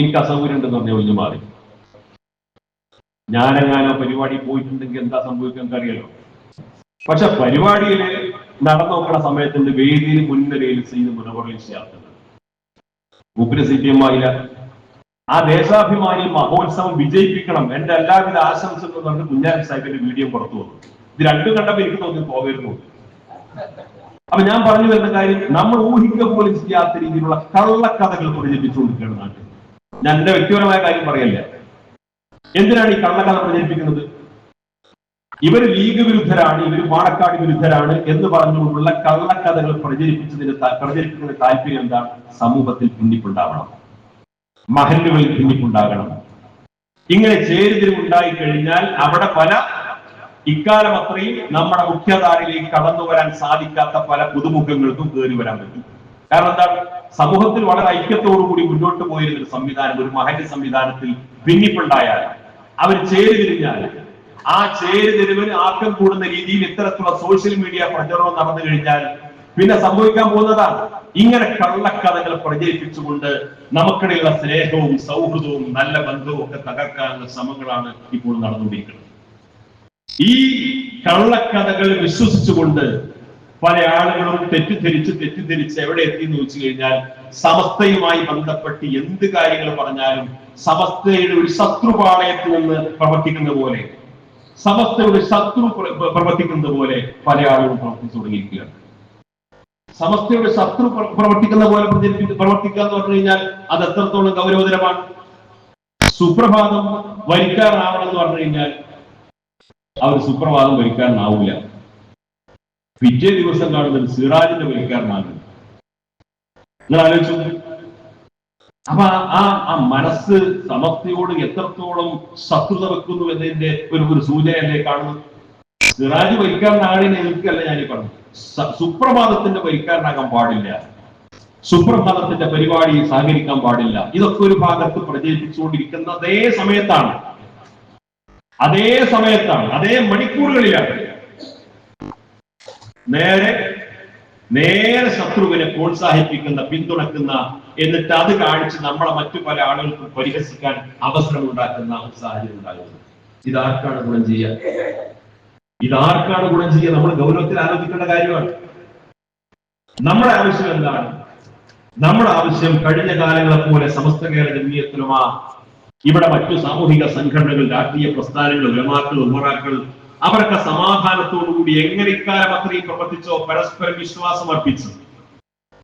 എനിക്ക് അസൗകര്യം ഉണ്ടെന്ന് പറഞ്ഞ ഒഴിഞ്ഞു മാറി. ഞാനെങ്ങാനോ പരിപാടി പോയിട്ടുണ്ടെങ്കിൽ എന്താ സംഭവിക്കാൻ അറിയാലോ പക്ഷെ പരിപാടിയിൽ നടന്നു നോക്കുന്ന സമയത്തുണ്ട് വേദിയിൽ മുൻനിരയിൽ ചെയ്ത് മുനവറിൽ ചേർക്കുന്നത്. ഉഗ്ര സി പി എം ആയില്ല. ആ ദേശാഭിമാനി മഹോത്സവം വിജയിപ്പിക്കണം. എന്റെ എല്ലാവിധ ആശംസകളും പറഞ്ഞ് കുഞ്ഞാലി സാഹിബിന്റെ വീഡിയോ പുറത്തു വന്നു. ഇത് രണ്ടും കണ്ടപ്പോൾ എനിക്ക് തോന്നി പോകരുന്നു അപ്പൊ ഞാൻ പറഞ്ഞു വരുന്ന കാര്യം നമ്മൾ ഊഹിക്കുക പോലും ചെയ്യാത്ത രീതിയിലുള്ള കള്ളക്കഥകൾ പ്രചരിപ്പിച്ചുകൊണ്ടിരിക്കുകയാണ് നാട്ടിൽ. ഞാൻ എന്റെ വ്യക്തിപരമായ കാര്യം പറയല്ല? എന്തിനാണ് ഈ കള്ളക്കഥ പ്രചരിപ്പിക്കുന്നത്? ഇവർ ലീഗ് വിരുദ്ധരാണ് ഇവർ പാണക്കാട് വിരുദ്ധരാണ് എന്ന് പറഞ്ഞുകൊണ്ടുള്ള കള്ളക്കഥകൾ പ്രചരിപ്പിച്ചതിന് പ്രചരിപ്പിക്കുന്ന താല്പര്യം എന്താണ് സമൂഹത്തിൽ ഭിന്നിപ്പുണ്ടാവണം. മഹല്ലുകളിൽ ഭിന്നിപ്പുണ്ടാകണം. ഇങ്ങനെ ചേരിതിരിവുണ്ടായി കഴിഞ്ഞാൽ അവിടെ പല ഇക്കാലം അത്രയും നമ്മുടെ മുഖ്യധാരയിലേക്ക് കടന്നു വരാൻ സാധിക്കാത്ത പല പുതുമുഖങ്ങൾക്കും കയറി വരാൻ പറ്റും. കാരണം എന്താണ്? സമൂഹത്തിൽ വളരെ ഐക്യത്തോടുകൂടി മുന്നോട്ട് പോയിരുന്ന ഒരു സംവിധാനം ഒരു മഹല്ല് സംവിധാനത്തിൽ ഭിന്നിപ്പുണ്ടായാൽ അവർ ചേരിതിരിഞ്ഞാൽ ആ ചേരുതിരിവിന് ആക്കം കൂടുന്ന രീതിയിൽ ഇത്തരത്തിലുള്ള സോഷ്യൽ മീഡിയ പ്രചരണം നടന്നു കഴിഞ്ഞാൽ പിന്നെ സംഭവിക്കാൻ പോകുന്നതാണ്. ഇങ്ങനെ കള്ളക്കഥകൾ പ്രചരിപ്പിച്ചുകൊണ്ട് നമുക്കിടയിലുള്ള സ്നേഹവും സൗഹൃദവും നല്ല ബന്ധവും ഒക്കെ തകർക്കാനുള്ള ശ്രമങ്ങളാണ് ഇപ്പോൾ നടന്നുകൊണ്ടിരിക്കുന്നത്. ഈ കള്ളക്കഥകൾ വിശ്വസിച്ചുകൊണ്ട് പല ആളുകളും തെറ്റിദ്ധരിച്ച് തെറ്റിദ്ധരിച്ച് എവിടെ എത്തി എന്ന് വെച്ച് കഴിഞ്ഞാൽ സമസ്തയുമായി ബന്ധപ്പെട്ട് എന്ത് കാര്യങ്ങൾ പറഞ്ഞാലും സമസ്തയുടെ ഒരു ശത്രുപാളയത്തിൽ നിന്ന് പ്രവർത്തിക്കുന്ന പോലെ സമസ്തയുടെ ശത്രു പ്ര- പ്രവർത്തിക്കുന്നത് പോലെ പല ആളുകളും പ്രവർത്തിച്ചു തുടങ്ങിയിരിക്കുകയാണ്. സമസ്തയുടെ ശത്രു പ്ര- പ്രവർത്തിക്കുന്ന പോലെ പ്രവർത്തിക്കുക എന്ന് പറഞ്ഞു കഴിഞ്ഞാൽ അത് എത്രത്തോളം ഗൗരവതരമാണ്? സുപ്രഭാതം വരിക്കാറാവണം എന്ന് പറഞ്ഞു കഴിഞ്ഞാൽ അവർ സുപ്രഭാതം വരിക്കാരനാവൂല പിറ്റേ ദിവസം കാണുന്നത് സിറാജിന്റെ വരിക്കാരനാകും നിങ്ങൾ ആലോചിച്ചു അപ്പൊ ആ- ആ മനസ്സ് സമസ്തയോട് എത്രത്തോളം ശത്രുത വെക്കുന്നു എന്നതിന്റെ ഒരു ഒരു സൂചനയല്ലേ കാണുന്നു സിറാജ് വരിക്കാരനാകണേ നിൽക്കല്ല ഞാൻ ഈ പറഞ്ഞു സുപ്രഭാതത്തിന്റെ വലിക്കാരനാകാൻ പാടില്ല. സുപ്രഭാതത്തിന്റെ പരിപാടി സഹകരിക്കാൻ പാടില്ല. ഇതൊക്കെ ഒരു ഭാഗത്ത് പ്രചരിപ്പിച്ചുകൊണ്ടിരിക്കുന്ന അതേ സമയത്താണ്. അതേ സമയത്താണ് അതേ മണിക്കൂറുകളിലാണ്. നേരെ നേരെ ശത്രുവിനെ പ്രോത്സാഹിപ്പിക്കുന്ന പിന്തുണക്കുന്ന എന്നിട്ട് അത് കാണിച്ച് നമ്മളെ മറ്റു പല ആളുകൾക്കും പരിഹസിക്കാൻ അവസരം ഉണ്ടാക്കുന്ന ഒരു സാഹചര്യം ഉണ്ടാകുന്നു. ഇതാർക്കാണ് ഗുണം ചെയ്യുക? ഇതാർക്കാണ് ഗുണം ചെയ്യുക? നമ്മൾ ഗൗരവത്തിൽ ആലോചിക്കേണ്ട കാര്യമാണ്. നമ്മുടെ ആവശ്യം എന്താണ്? നമ്മുടെ ആവശ്യം കഴിഞ്ഞ കാലങ്ങളെ പോലെ സമസ്ത കേരള ജമീയത്തിലുമാ ഇവിടെ മറ്റു സാമൂഹിക സംഘടനകൾ രാഷ്ട്രീയ പ്രസ്ഥാനങ്ങൾ ഉലമാക്കൾ ഉമറാക്കൾ അവരൊക്കെ സമാധാനത്തോടുകൂടി എങ്ങനെ ഇക്കാലം അത്രയും പ്രവർത്തിച്ചോ? പരസ്പരം വിശ്വാസം അർപ്പിച്ചു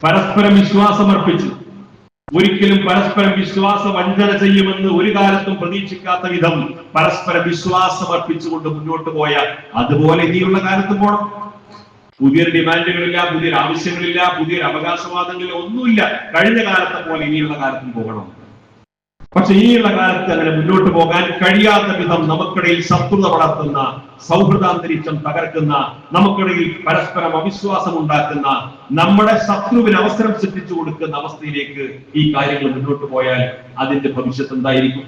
പരസ്പരം വിശ്വാസം അർപ്പിച്ചു ഒരിക്കലും പരസ്പരം വിശ്വാസ വഞ്ചന ചെയ്യുമെന്ന് ഒരു കാലത്തും പ്രതീക്ഷിക്കാത്ത വിധം പരസ്പര വിശ്വാസം അർപ്പിച്ചുകൊണ്ട് മുന്നോട്ട് പോയ അതുപോലെ ഇനിയുള്ള കാലത്ത് പോണം. പുതിയ ഡിമാൻഡുകളില്ല പുതിയ ആവശ്യങ്ങളില്ല പുതിയ അവകാശവാദങ്ങളില്ല ഒന്നുമില്ല. കഴിഞ്ഞ കാലത്തെ പോലെ ഇനിയുള്ള കാലത്തും പോകണം. പക്ഷെ ഇനിയുള്ള കാലത്ത് അങ്ങനെ മുന്നോട്ട് പോകാൻ കഴിയാത്ത വിധം നമുക്കിടയിൽ ശത്രുത വളർത്തുന്ന സൗഹൃദാന്തരീക്ഷം തകർക്കുന്ന നമുക്കിടയിൽ പരസ്പരം അവിശ്വാസം ഉണ്ടാക്കുന്ന നമ്മുടെ ശത്രുവിന് അവസരം സൃഷ്ടിച്ചു കൊടുക്കുന്ന അവസ്ഥയിലേക്ക് ഈ കാര്യങ്ങൾ മുന്നോട്ട് പോയാൽ അതിന്റെ ഭവിഷ്യത്ത് എന്തായിരിക്കും?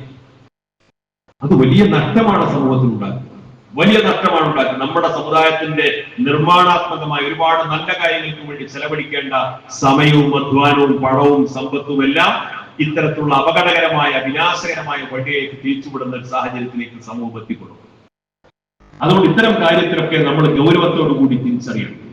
അത് വലിയ നഷ്ടമാണ് സമൂഹത്തിൽ ഉണ്ടാക്കുന്നത് വലിയ നഷ്ടമാണ് ഉണ്ടാക്കുന്നത്. നമ്മുടെ സമുദായത്തിന്റെ നിർമ്മാണാത്മകമായ ഒരുപാട് നല്ല കാര്യങ്ങൾക്ക് വേണ്ടി ചെലവഴിക്കേണ്ട സമയവും അധ്വാനവും പണവും സമ്പത്തും എല്ലാം ഇത്തരത്തിലുള്ള അപകടകരമായ വിനാശകരമായ വഴിയേക്ക് തിരിച്ചുവിടുന്ന ഒരു സാഹചര്യത്തിലേക്ക് സമൂഹം എത്തിക്കൊള്ളും അതുകൊണ്ട് ഇത്തരം കാര്യത്തിലൊക്കെ നമ്മൾ ഗൗരവത്തോടു കൂടി തിരിച്ചറിയണം.